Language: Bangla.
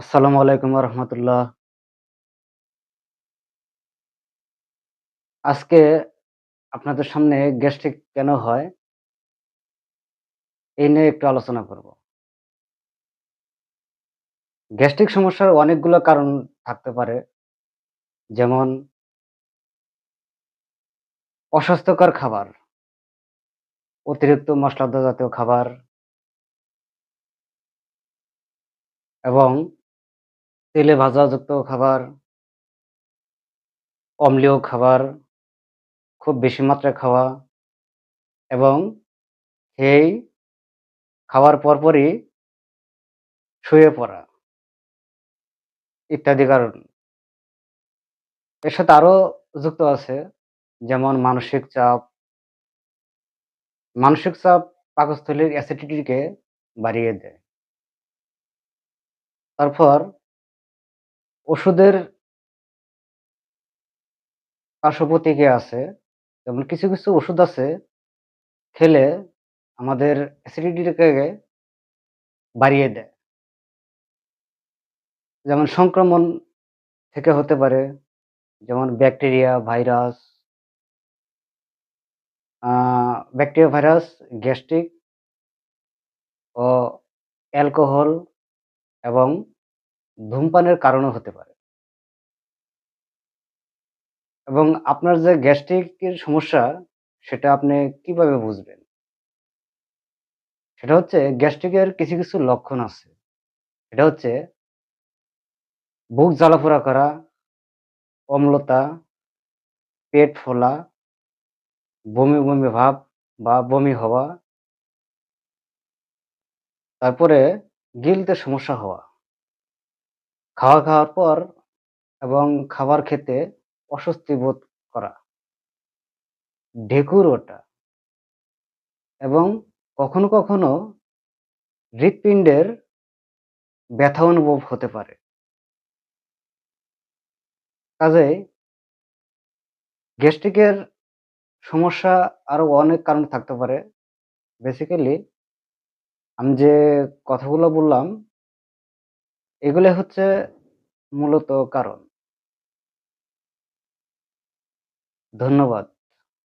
আসসালামু আলাইকুম রহমতুল্লাহ আজকে আপনাদের সামনে গ্যাস্ট্রিক কেন হয় এই নিয়ে একটু আলোচনা করব। গ্যাস্ট্রিক সমস্যার অনেকগুলো কারণ থাকতে পারে, যেমন অস্বাস্থ্যকর খাবার, অতিরিক্ত মশলাদার জাতীয় খাবার এবং তেলে ভাজাযুক্ত খাবার অম্লীয় খাবার, খুব বেশি মাত্রায় খাওয়া এবং খেয়েই খাওয়ার পরপরই শুয়ে পড়া ইত্যাদি কারণ। এর সাথে আরও যুক্ত আছে যেমন মানসিক চাপ। মানসিক চাপ পাকস্থলীর অ্যাসিডিটিকে বাড়িয়ে দেয়। তারপর ওষুধের পার্শ্বপ্রতিক্রিয়া আছে। যেমন কিছু কিছু ওষুধ আছে খেলে আমাদের অ্যাসিডিটিকে বাড়িয়ে দেয়। যেমন সংক্রমণ থেকে হতে পারে, যেমন bacteria, virus bacteria, virus, gastric ও অ্যালকোহল এবং ধূমপানের কারণও হতে পারে। এবং আপনার যে গ্যাস্ট্রিকের সমস্যা, সেটা আপনি কীভাবে বুঝবেন? সেটা হচ্ছে গ্যাস্ট্রিকের কিছু কিছু লক্ষণ আছে। এটা হচ্ছে বুক জ্বালাপোড়া করা, অম্লতা, পেট ফোলা, বমি বমি ভাব বা বমি হওয়া, তারপরে গিলতে সমস্যা হওয়া। খাওয়া খাওয়ার পর এবং খাবার খেতে অস্বস্তি বোধ করা। ঢেকুর ওঠা এবং কখনো কখনো হৃৎপিণ্ডের ব্যথা অনুভব হতে পারে। কাজে গ্যাস্ট্রিকের সমস্যা আরও অনেক কারণ থাকতে পারে। বেসিক্যালি আমি যে কথাগুলো বললাম এগুলো হচ্ছে মূলত কারণ। ধন্যবাদ।